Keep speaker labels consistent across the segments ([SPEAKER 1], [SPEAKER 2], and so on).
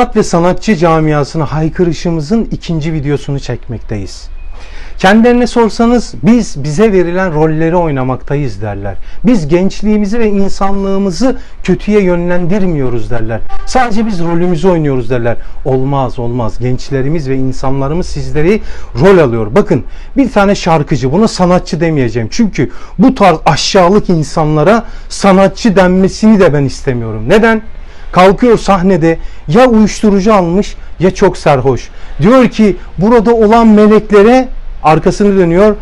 [SPEAKER 1] Sanat ve sanatçı camiasına haykırışımızın ikinci videosunu çekmekteyiz. Kendilerine sorsanız biz bize verilen rolleri oynamaktayız derler. Biz gençliğimizi ve insanlığımızı kötüye yönlendirmiyoruz derler. Sadece biz rolümüzü oynuyoruz derler. Olmaz olmaz. Gençlerimiz ve insanlarımız sizleri rol alıyor. Bakın bir tane şarkıcı buna sanatçı demeyeceğim. Çünkü bu tarz aşağılık insanlara sanatçı denmesini de ben istemiyorum. Neden? Kalkıyor sahnede ya uyuşturucu almış ya çok sarhoş. Diyor ki burada olan meleklere arkasını dönüyor.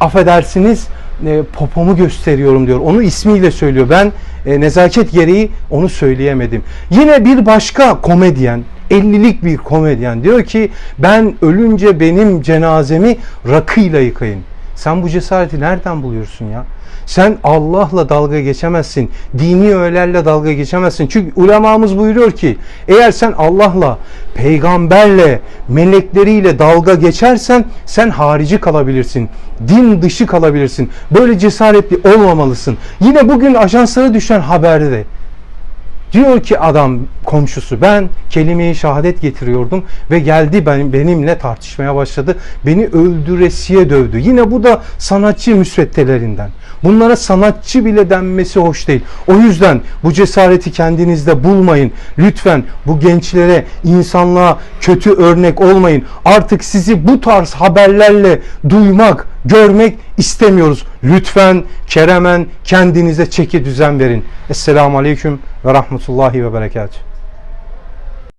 [SPEAKER 1] Affedersiniz e, popomu gösteriyorum diyor. Onu ismiyle söylüyor. Ben e, nezaket gereği onu söyleyemedim. Yine bir başka komedyen 50'lik bir komedyen diyor ki ben ölünce benim cenazemi rakıyla yıkayın. Sen bu cesareti nereden buluyorsun ya? Sen Allah'la dalga geçemezsin. Dini öğelerle dalga geçemezsin. Çünkü ulemamız buyuruyor ki eğer sen Allah'la, peygamberle, melekleriyle dalga geçersen sen harici kalabilirsin. Din dışı kalabilirsin. Böyle cesaretli olmamalısın. Yine bugün ajanslara düşen haberde Diyor ki adam komşusu ben kelimeyi şehadet getiriyordum ve geldi benim, benimle tartışmaya başladı. Beni öldüresiye dövdü. Yine bu da sanatçı müsveddelerinden. Bunlara sanatçı bile denmesi hoş değil. O yüzden bu cesareti kendinizde bulmayın. Lütfen bu gençlere, insanlığa kötü örnek olmayın. Artık sizi bu tarz haberlerle duymak, görmek istemiyoruz. Lütfen keremen kendinize çeki düzen verin. Esselamu Aleyküm ve Rahmetullahi ve Berekatuhu.